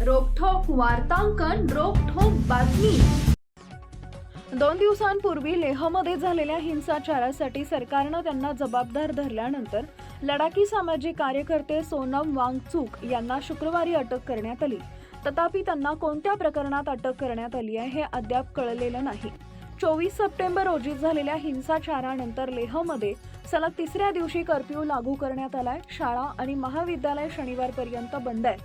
वार्तांकन रोखोक बातमी. दोन दिवसांपूर्वी लेहमध्ये झालेल्या हिंसाचारासाठी सरकारनं त्यांना जबाबदार धरल्यानंतर लडाखी सामाजिक कार्यकर्ते सोनम वांगचूक यांना शुक्रवारी अटक करण्यात आली. तथापि त्यांना कोणत्या प्रकरणात अटक करण्यात आली आहे हे अद्याप कळलेलं नाही. चोवीस सप्टेंबर रोजी झालेल्या हिंसाचारानंतर लेहमध्ये सलग तिसऱ्या दिवशी कर्फ्यू लागू करण्यात आलाय. शाळा आणि महाविद्यालय शनिवारपर्यंत बंद आहेत.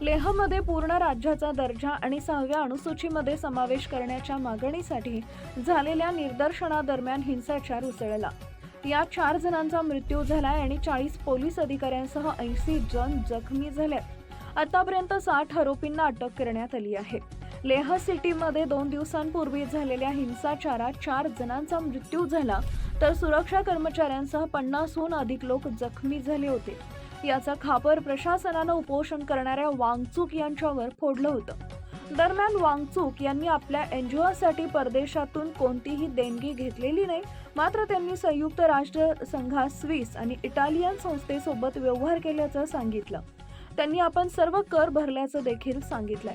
लेहमध्ये पूर्ण राज्याचा दर्जा आणि सहाव्या अनुसूचीमध्ये समावेश करण्याच्या मागणीसाठी झालेल्या निदर्शनादरम्यान हिंसाचार उसळला. या चार जणांचा मृत्यू झालाय आणि चाळीस पोलीस अधिकाऱ्यांसह ऐंशी जण जखमी झाले. आतापर्यंत साठ आरोपींना अटक करण्यात आली आहे. लेह सिटीमध्ये दोन दिवसांपूर्वी झालेल्या हिंसाचारात चार जणांचा मृत्यू झाला तर सुरक्षा कर्मचाऱ्यांसह पन्नासहून अधिक लोक जखमी झाले होते. याचा खापर प्रशासनानं उपोषण करणाऱ्या वांगचूक यांच्यावर फोडलं होतं. दरम्यान वांगचूक यांनी आपल्या एनजीओसाठी परदेशातून कोणतीही देणगी घेतलेली नाही मात्र त्यांनी संयुक्त राष्ट्र संघात स्विस आणि इटालियन संस्थेसोबत व्यवहार केल्याचं सांगितलं. त्यांनी आपण सर्व कर भरल्याचं देखील सांगितलंय.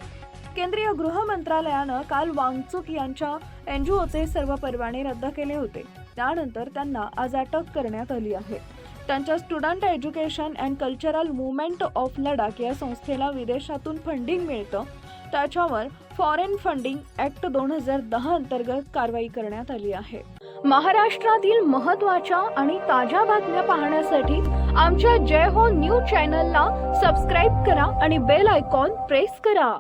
केंद्रीय गृह मंत्रालयानं काल वांगचूक यांच्या एनजीओचे सर्व परवाने रद्द केले होते. त्यानंतर त्यांना आज अटक करण्यात आली आहे. त्यांच्या student education and cultural movement of Ladakh या संस्थेला विदेशातून फंडिंग मिळतं. त्याच्यावर फॉरेन फंडिंग ऍक्ट दोन हजार दहा अंतर्गत कारवाई करण्यात आली आहे. महाराष्ट्रातील महत्त्वाच्या आणि ताज्या बातम्या पाहण्यासाठी आमच्या जय हो न्यूज चॅनलला सबस्क्राईब करा आणि बेल आयकॉन प्रेस करा.